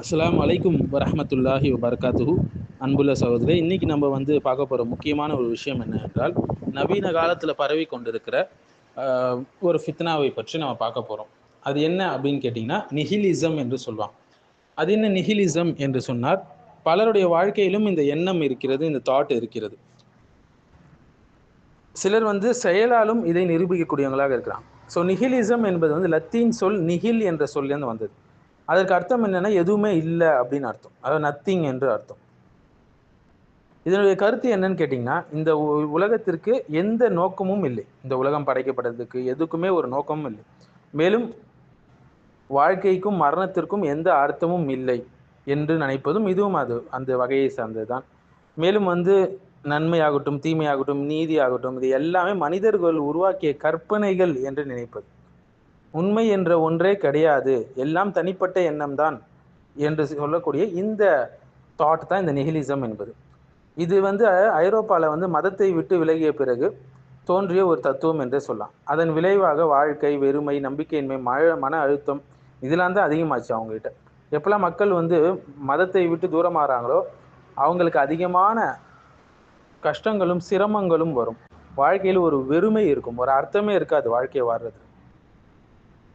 அஸ்லாம் அலைக்கும் வரமத்துல்லாஹி வபரகாத்துஹு. அன்புள்ள சகோதரி இன்னைக்கு நம்ம வந்து பார்க்க போகிற முக்கியமான ஒரு விஷயம் என்ன என்றால் நவீன காலத்தில் பரவி கொண்டிருக்கிற ஒரு ஃபித்னாவை பற்றி நம்ம பார்க்க போகிறோம் அது என்ன அப்படின்னு கேட்டிங்கன்னா நிஹிலிசம் என்று சொல்லுவான் அது என்ன நிஹிலிசம் என்று சொன்னார் பலருடைய வாழ்க்கையிலும் இந்த எண்ணம் இருக்கிறது இந்த தாட் இருக்கிறது. சிலர் வந்து செயலாலும் இதை நிரூபிக்கக்கூடியவங்களாக இருக்கிறாங்க. ஸோ நிஹிலிசம் என்பது வந்து லத்தீன் சொல் நிஹில் என்ற சொல்லேருந்து வந்தது. அதற்கு அர்த்தம் என்னன்னா எதுவுமே இல்லை அப்படின்னு அர்த்தம். அதாவது நத்திங் என்று அர்த்தம். இதனுடைய கருத்து என்னன்னு கேட்டிங்கன்னா இந்த உ- உலகத்திற்கு எந்த நோக்கமும் இல்லை. இந்த உலகம் படைக்கப்பட்டதுக்கு எதுக்குமே ஒரு நோக்கமும் இல்லை. மேலும் வாழ்க்கைக்கும் மரணத்திற்கும் எந்த அர்த்தமும் இல்லை என்று நினைப்பதும் இதுவும் அது அந்த வகையை சார்ந்ததுதான். மேலும் வந்து நன்மையாகட்டும் தீமையாகட்டும் நீதியாகட்டும் இது எல்லாமே மனிதர்கள் உருவாக்கிய கற்பனைகள் என்று நினைப்பது. உண்மை என்ற ஒன்றே கிடையாது. எல்லாம் தனிப்பட்ட எண்ணம்தான் என்று சொல்லக்கூடிய இந்த தாட் தான் இந்த நிஹிலிசம் என்பது. இது வந்து ஐரோப்பாவில் வந்து மதத்தை விட்டு விலகிய பிறகு தோன்றிய ஒரு தத்துவம் என்றே சொல்லலாம். அதன் விளைவாக வாழ்க்கை வெறுமை நம்பிக்கையின்மை மழ மன அழுத்தம் இதெல்லாம் தான் அதிகமாச்சு அவங்ககிட்ட. எப்பெல்லாம் மக்கள் வந்து மதத்தை விட்டு தூரமாகறாங்களோ அவங்களுக்கு அதிகமான கஷ்டங்களும் சிரமங்களும் வரும். வாழ்க்கையில் ஒரு வெறுமை இருக்கும். ஒரு அர்த்தமே இருக்காது வாழ்க்கையை வாழ்றது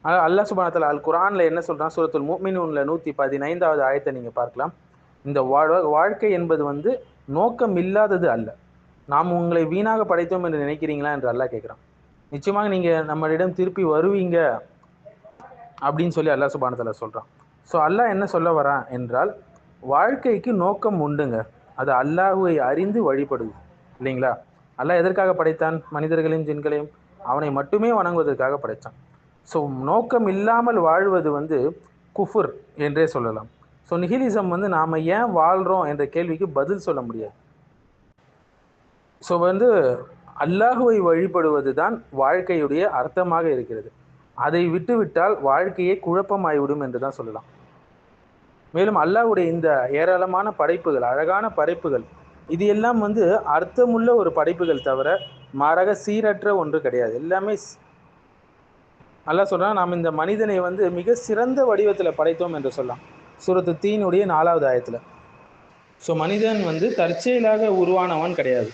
அல்லாஹ் சுபானத்தில் அல் குரான்ல என்ன சொல்றான்? சூரத்துல் மூமினூன்ல நூத்தி பதினைந்தாவது ஆயத்தை நீங்க பார்க்கலாம். இந்த வாழ்க்கை என்பது வந்து நோக்கம் இல்லாதது அல்ல. நாம் உங்களை வீணாக படைத்தோம் என்று நினைக்கிறீங்களா என்று அல்லாஹ் கேட்கிறான். நிச்சயமாக நீங்க நம்மளிடம் திருப்பி வருவீங்க அப்படின்னு சொல்லி அல்லாஹ் சுபானத்தில் சொல்றான். ஸோ அல்லாஹ் என்ன சொல்ல வரான் என்றால் வாழ்க்கைக்கு நோக்கம் உண்டுங்க. அது அல்லாஹுவை அறிந்து வழிபடுது. இல்லைங்களா? அல்லாஹ் எதற்காக படைத்தான்? மனிதர்களையும் ஜின்களையும் அவனை மட்டுமே வணங்குவதற்காக படைத்தான். ஸோ நோக்கம் இல்லாமல் வாழ்வது வந்து குஃபுர் என்றே சொல்லலாம். ஸோ நிகிலிசம் வந்து நாம் ஏன் வாழ்கிறோம் என்ற கேள்விக்கு பதில் சொல்ல முடியாது. ஸோ வந்து அல்லாஹுவை வழிபடுவது தான் வாழ்க்கையுடைய அர்த்தமாக இருக்கிறது. அதை விட்டுவிட்டால் வாழ்க்கையே குழப்பமாகிவிடும் என்று தான் சொல்லலாம். மேலும் அல்லாஹ்வுடைய இந்த ஏராளமான படைப்புகள் அழகான படைப்புகள் இது எல்லாம் வந்து அர்த்தமுள்ள ஒரு படைப்புகள் தவிர மாறாக சீரற்ற ஒன்று கிடையாது. எல்லாமே ஸ்- சொல்கிறான் நாம் இந்த மனிதனை வந்து மிக சிறந்த வடிவத்தில் படைத்தோம் என்று சொல்லலாம் சூரத்து தீனுடைய நாலாவது ஆயத்தில். ஸோ மனிதன் வந்து தற்செயலாக உருவானவன் கிடையாது.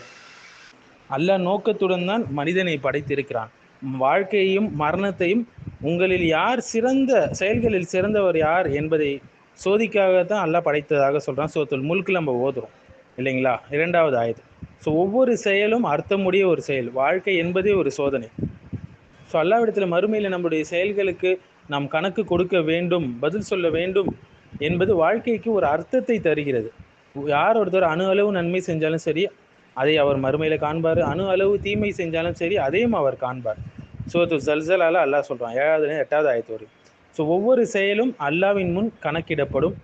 அல்ல நோக்கத்துடன் தான் மனிதனை படைத்திருக்கிறான். வாழ்க்கையையும் மரணத்தையும் உங்களில் யார் சிறந்த செயல்களில் சிறந்தவர் யார் என்பதை சோதிக்காகத்தான் அல்லாஹ் படைத்ததாக சொல்கிறான் சோத்துல் முல்கில் நம்ம ஓதுறோம். இல்லைங்களா? இரண்டாவது ஆயுதம் ஸோ ஒவ்வொரு செயலும் அர்த்தமுடைய ஒரு செயல். வாழ்க்கை என்பதே ஒரு சோதனை. ஸோ அல்லாவிடத்தில் மறுமையில் நம்முடைய செயல்களுக்கு நாம் கணக்கு கொடுக்க வேண்டும் பதில் சொல்ல வேண்டும் என்பது வாழ்க்கைக்கு ஒரு அர்த்தத்தை தருகிறது. யார் ஒருத்தர் அணு அளவு நன்மை செஞ்சாலும் சரி அதை அவர் மறுமையில் காண்பார். அணு அளவு தீமை செஞ்சாலும் சரி அதையும் அவர் காண்பார். சோத்து ஜல்சலால அல்லாஹ் சொல்கிறான் ஏழாவது எட்டாவது ஆயத்தோடு ஸோ ஒவ்வொரு செயலும் அல்லாவின் முன் கணக்கிடப்படும்.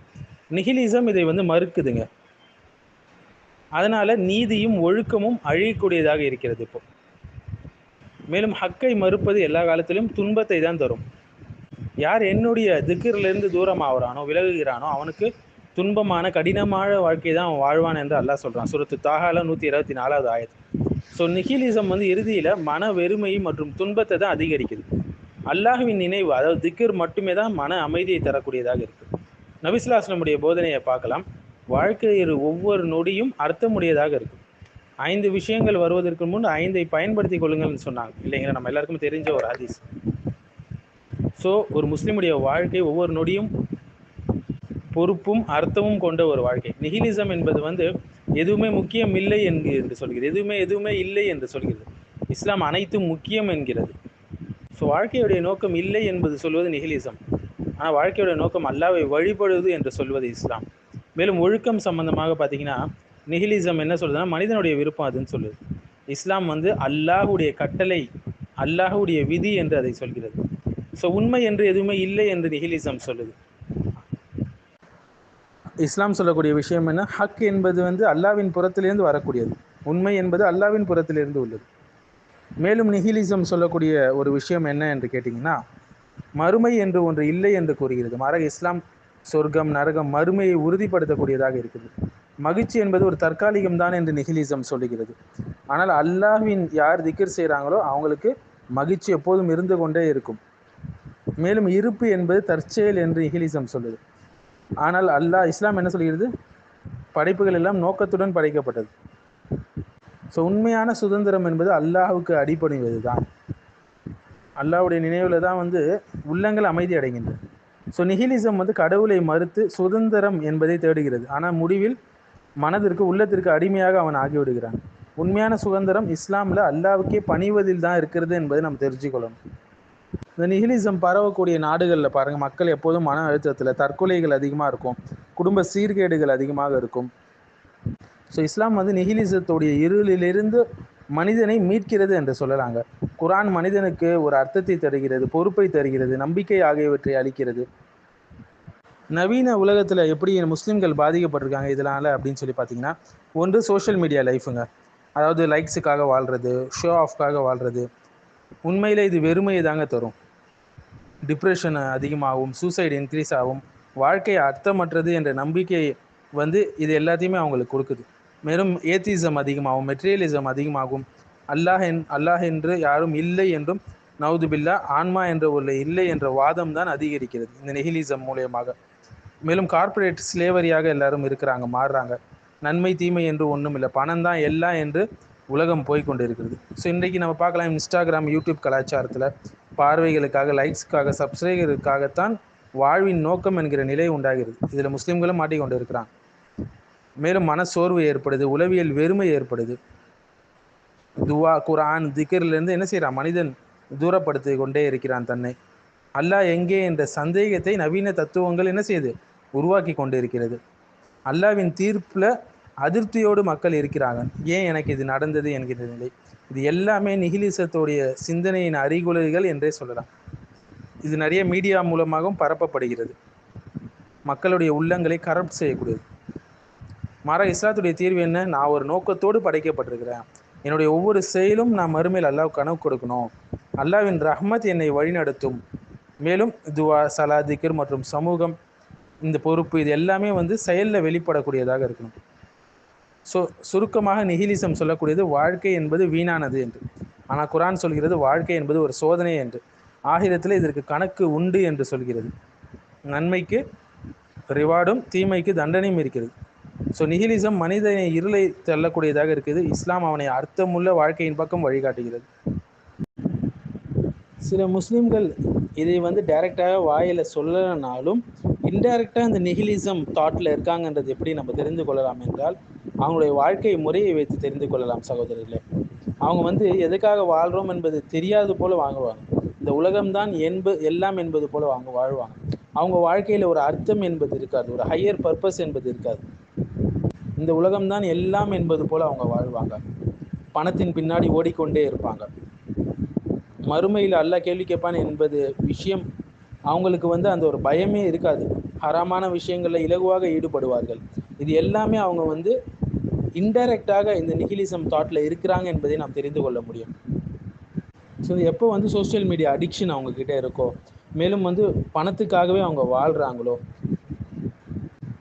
நிகிலிசம் இதை வந்து மறுக்குதுங்க. அதனால் நீதியும் ஒழுக்கமும் அழியக்கூடியதாக இருக்கிறது இப்போது மேலும் ஹக்கை மறுப்பது எல்லா காலத்திலும் துன்பத்தை தான் தரும். யார் என்னுடைய திக்கிரிலிருந்து தூரம் ஆகிறானோ விலகுகிறானோ அவனுக்கு துன்பமான கடினமான வாழ்க்கை தான் அவன் வாழ்வான் என்று அல்லாஹ் சொல்கிறான் சுரத்து தாகால நூற்றி இருபத்தி நாலாவது ஆயத்து ஸோ நிகிலிசம் வந்து இறுதியில் மன வெறுமை மற்றும் துன்பத்தை தான் அதிகரிக்குது. அல்லாஹ்வின் நினைவு அதாவது திக்கர் மட்டுமே தான் மன அமைதியை தரக்கூடியதாக இருக்குது நபிசுலாஸ்லமுடைய போதனையை பார்க்கலாம். வாழ்க்கையில் ஒவ்வொரு நொடியும் அர்த்தமுடையதாக இருக்குது ஐந்து விஷயங்கள் வருவதற்கு முன் ஐந்தை பயன்படுத்திக் கொள்ளுங்கள்னு சொன்னாங்க. இல்லைங்களா? நம்ம எல்லாருக்கும் தெரிஞ்ச ஒரு ஹதீஸ். ஸோ ஒரு முஸ்லீமுடைய வாழ்க்கை ஒவ்வொரு நொடியும் பொறுப்பும் அர்த்தமும் கொண்ட ஒரு வாழ்க்கை. நிஹிலிசம் என்பது வந்து எதுவுமே முக்கியம் இல்லை என்று என்று சொல்கிறது. எதுவுமே எதுவுமே இல்லை என்று சொல்கிறது. இஸ்லாம் அனைத்தும் முக்கியம் என்கிறது. ஸோ வாழ்க்கையுடைய நோக்கம் இல்லை என்பது சொல்வது நிஹிலிசம் ஆனால் வாழ்க்கையுடைய நோக்கம் அல்லாவை வழிபடுவது என்று சொல்வது இஸ்லாம். மேலும் ஒழுக்கம் சம்பந்தமாக பார்த்தீங்கன்னா நிஹிலிசம் என்ன சொல்லுதுன்னா மனிதனுடைய விருப்பம் அதுன்னு சொல்லுது. இஸ்லாம் வந்து அல்லாஹுடைய கட்டளை அல்லாஹுடைய விதி என்று அதை சொல்கிறது. ஸோ உண்மை என்று எதுவுமே இல்லை என்று நிஹிலிசம் சொல்லுது. இஸ்லாம் சொல்லக்கூடிய விஷயம் என்ன? ஹக் என்பது வந்து அல்லாவின் புறத்திலிருந்து வரக்கூடியது. உண்மை என்பது அல்லாவின் புறத்திலிருந்து உள்ளது. மேலும் நிஹிலிசம் சொல்லக்கூடிய ஒரு விஷயம் என்ன என்று கேட்டிங்கன்னா மறுமை என்று ஒன்று இல்லை என்று கூறுகிறது. மாறாக இஸ்லாம் சொர்க்கம் நரகம் மறுமையை உறுதிப்படுத்தக்கூடியதாக இருக்குது. மகிழ்ச்சி என்பது ஒரு தற்காலிகம் தான் என்று நிகிலிசம் சொல்லுகிறது. ஆனால் அல்லாஹ்வின் யார் திக்கர் செய்கிறாங்களோ அவங்களுக்கு மகிழ்ச்சி எப்போதும் இருந்து கொண்டே இருக்கும். மேலும் இருப்பு என்பது தற்செயல் என்று நிகிலிசம் சொல்லுது. ஆனால் அல்லாஹ் இஸ்லாம் என்ன சொல்கிறது படைப்புகள் எல்லாம் நோக்கத்துடன் படைக்கப்பட்டது. ஸோ உண்மையான சுதந்திரம் என்பது அல்லாஹுக்கு அடிபணிவது தான் அல்லாஹுடைய நினைவில் தான் வந்து உள்ளங்கள் அமைதி அடைகின்றன. ஸோ நிகிலிசம் வந்து கடவுளை மறுத்து சுதந்திரம் என்பதை தேடுகிறது. ஆனால் முடிவில் மனதிற்கு உள்ளத்திற்கு அடிமையாக அவன் ஆகிவிடுகிறான். உண்மையான சுதந்திரம் இஸ்லாமில் அல்லாவுக்கே பணிவதில் தான் இருக்கிறது என்பதை நம்ம தெரிஞ்சுக்கொள்ளணும். இந்த நிகிலிசம் பரவக்கூடிய நாடுகளில் பாருங்கள் மக்கள் எப்போதும் மன அழுத்தத்தில் தற்கொலைகள் அதிகமாக இருக்கும் குடும்ப சீர்கேடுகள் அதிகமாக இருக்கும். ஸோ இஸ்லாம் வந்து நிகிலிசத்துடைய இருளிலிருந்து மனிதனை மீட்கிறது என்று சொல்லலாங்க. குரான் மனிதனுக்கு ஒரு அர்த்தத்தை தருகிறது பொறுப்பை தருகிறது நம்பிக்கை ஆகியவற்றை அளிக்கிறது. நவீன உலகத்தில் எப்படி முஸ்லீம்கள் பாதிக்கப்பட்டிருக்காங்க இதனால அப்படின்னு சொல்லி பார்த்தீங்கன்னா ஒன்று சோஷியல் மீடியா லைஃபுங்க அதாவது லைக்ஸுக்காக வாழ்கிறது ஷோ ஆஃப்காக வாழ்கிறது உண்மையில் இது வெறுமையை தாங்க தரும். டிப்ரெஷன் அதிகமாகும் சூசைடு இன்க்ரீஸ் ஆகும். வாழ்க்கை அர்த்தமற்றது என்ற நம்பிக்கை வந்து இது எல்லாத்தையுமே அவங்களுக்கு கொடுக்குது. மேலும் ஏத்திசம் அதிகமாகும் மெட்டீரியலிசம் அதிகமாகும். அல்லாஹ் என் அல்லாஹ் என்று யாரும் இல்லை என்றும் நவுது பில்லா ஆன்மா என்ற ஒரு இல்லை என்ற வாதம் தான் அதிகரிக்கிறது. இந்த நெஹிலிசம் மூலியமாக. மேலும் கார்ப்பரேட் ஸ்லேவரியாக எல்லாரும் இருக்கிறாங்க மாறுறாங்க. நன்மை தீமை என்று ஒன்றும் இல்லை. பணம் தான் எல்லாம் என்று உலகம் போய்கொண்டு இருக்கிறது ஸோ இன்றைக்கு நம்ம பார்க்கலாம் இன்ஸ்டாகிராம் யூடியூப் கலாச்சாரத்தில் பார்வைகளுக்காக லைக்ஸுக்காக சப்ஸ்கிரைபருக்காகத்தான் வாழ்வின் நோக்கம் என்கிற நிலை உண்டாகிறது. இதில் முஸ்லீம்களும் மாட்டிக்கொண்டு இருக்கிறாங்க மேலும் மனசோர்வு ஏற்படுது உளவியல் வெறுமை ஏற்படுது. துவா குரான் திக்கர்லேருந்து என்ன செய்கிறான் மனிதன் தூரப்படுத்தி கொண்டே இருக்கிறான் தன்னை. அல்லாஹ் எங்கே என்ற சந்தேகத்தை நவீன தத்துவங்கள் என்ன செய்யுது உருவாக்கி கொண்டு இருக்கிறது அல்லாவின் தீர்ப்பில் அதிருப்தியோடு மக்கள் இருக்கிறாங்க. ஏன் எனக்கு இது நடந்தது என்கிற நிலை. இது எல்லாமே நிகிலிசத்துடைய சிந்தனையின் அறிகுறிகள் என்றே சொல்லலாம். இது நிறைய மீடியா மூலமாகவும் பரப்பப்படுகிறது. மக்களுடைய உள்ளங்களை கரப்ட் செய்யக்கூடியது. மாறா இஸ்லாத்துடைய தீர்வு என்ன? நான் ஒரு நோக்கத்தோடு படைக்கப்பட்டிருக்கிறேன். என்னுடைய ஒவ்வொரு செயலும் நான் மறுமையில் அல்லாஹ் கனவு கொடுக்கணும். அல்லாவின் ரஹ்மத் என்னை வழிநடத்தும். மேலும் துவா சலா திக்கர் மற்றும் சமூகம் இந்த பொறுப்பு இது எல்லாமே வந்து செயலில் வெளிப்படக்கூடியதாக இருக்கணும். ஸோ சுருக்கமாக நிகிலிசம் சொல்லக்கூடியது வாழ்க்கை என்பது வீணானது என்று. ஆனால் குரான் சொல்கிறது வாழ்க்கை என்பது ஒரு சோதனை என்று. ஆகிரத்தில் இதற்கு கணக்கு உண்டு என்று சொல்கிறது. நன்மைக்கு ரிவார்டும் தீமைக்கு தண்டனையும் இருக்கிறது. ஸோ நிகிலிசம் மனிதனை இருளை தள்ளக்கூடியதாக இருக்குது. இஸ்லாம் அவனை அர்த்தமுள்ள வாழ்க்கையின் பக்கம் வழிகாட்டுகிறது. சில முஸ்லீம்கள் இதை வந்து டைரெக்டாக வாயில் சொல்லலைனாலும் இன்டைரக்டாக இந்த நெகிலிசம் தாட்டில் இருக்காங்கன்றது எப்படி நம்ம தெரிந்து கொள்ளலாம் என்றால் அவங்களுடைய வாழ்க்கை முறையை வைத்து தெரிந்து கொள்ளலாம் சகோதரர்களே. அவங்க வந்து எதுக்காக வாழ்கிறோம் என்பது தெரியாது போல வாங்குவாங்க. இந்த உலகம்தான் என்ப எல்லாம் என்பது போல அவங்க வாழ்வாங்க. அவங்க வாழ்க்கையில் ஒரு அர்த்தம் என்பது இருக்காது ஒரு ஹையர் பர்பஸ் என்பது இருக்காது. இந்த உலகம்தான் எல்லாம் என்பது போல அவங்க வாழ்வாங்க. பணத்தின் பின்னாடி ஓடிக்கொண்டே இருப்பாங்க. மறுமையில் அல்ல கேள்வி கேட்பான் என்பது விஷயம் அவங்களுக்கு வந்து அந்த ஒரு பயமே இருக்காது. ஹராமான விஷயங்களில் இலகுவாக ஈடுபடுவார்கள். இது எல்லாமே அவங்க வந்து இன்டைரக்டாக இந்த நிகிலிசம் தாட்டில் இருக்கிறாங்க என்பதை நாம் தெரிந்து கொள்ள முடியும். ஸோ எப்போ வந்து சோஷியல் மீடியா அடிக்ஷன் அவங்கக்கிட்ட இருக்கோ மேலும் வந்து பணத்துக்காகவே அவங்க வாழ்கிறாங்களோ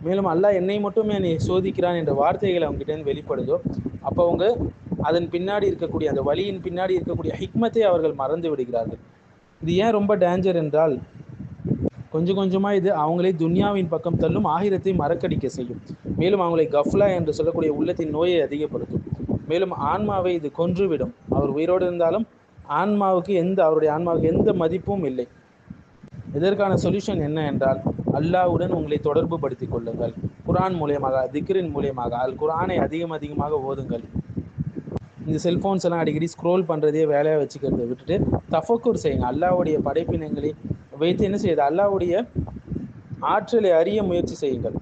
மேலும் அல்லாஹ் என்னை மட்டுமே நீ சோதிக்கிறான் என்ற வார்த்தைகள் அவங்ககிட்ட வெளிப்படுதோ அப்போ அவங்க அதன் பின்னாடி இருக்கக்கூடிய அந்த வழியின் பின்னாடி இருக்கக்கூடிய ஹிக்மத்தை அவர்கள் மறந்து விடுகிறார்கள். இது ஏன் ரொம்ப டேஞ்சர் என்றால் கொஞ்சம் கொஞ்சமாக இது அவங்களே துன்யாவின் பக்கம் தள்ளும் ஆகிரத்தை மறக்கடிக்க செய்யும். மேலும் அவங்களை கஃப்லா என்று சொல்லக்கூடிய உள்ளத்தின் நோயை அதிகப்படுத்தும். மேலும் ஆன்மாவை இது கொன்றுவிடும். அவர் உயிரோடு இருந்தாலும் ஆன்மாவுக்கு எந்த அவருடைய ஆன்மாவுக்கு எந்த மதிப்பும் இல்லை. இதற்கான சொல்யூஷன் என்ன என்றால் அல்லாவுடன் உங்களை தொடர்பு படுத்திக் கொள்ளுங்கள். குரான் மூலியமாக திக்ரின் மூலியமாக அல் குரானை அதிகம் அதிகமாக ஓதுங்கள். இந்த செல்ஃபோன்ஸ் எல்லாம் அடிக்கடி ஸ்க்ரோல் பண்ணுறதே வேலையாக வச்சுக்கிறத விட்டுட்டு தஃபக்கூர் செய்யுங்க. அல்லாவுடைய படைப்பினங்களை வைத்து என்ன செய்யுது அல்லாவுடைய ஆற்றலை அறிய முயற்சி செய்யுங்கள்.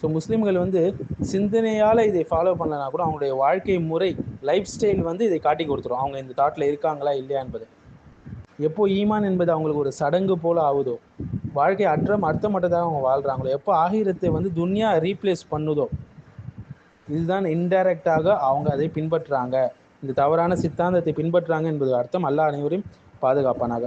ஸோ முஸ்லீம்கள் வந்து சிந்தனையால் இதை ஃபாலோ பண்ணலனா கூட அவங்களுடைய வாழ்க்கை முறை லைஃப் ஸ்டைல் வந்து இதை காட்டி கொடுத்துரும். அவங்க இந்த தாட்டில் இருக்காங்களா இல்லையா என்பது. எப்போ ஈமான் என்பது அவங்களுக்கு ஒரு சடங்கு போல ஆகுதோ வாழ்க்கை அற்றம் அர்த்தமற்றதாக அவங்க வாழ்கிறாங்களோ எப்போ ஆகிரத்தை வந்து துன்யா ரீப்ளேஸ் பண்ணுதோ இதுதான் இன்டைரக்டாக அவங்க அதை பின்பற்றுறாங்க இந்த தவறான சித்தாந்தத்தை பின்பற்றுறாங்க என்பது அர்த்தம் அல்ல அனைவரையும் பாதுகாப்பானாக.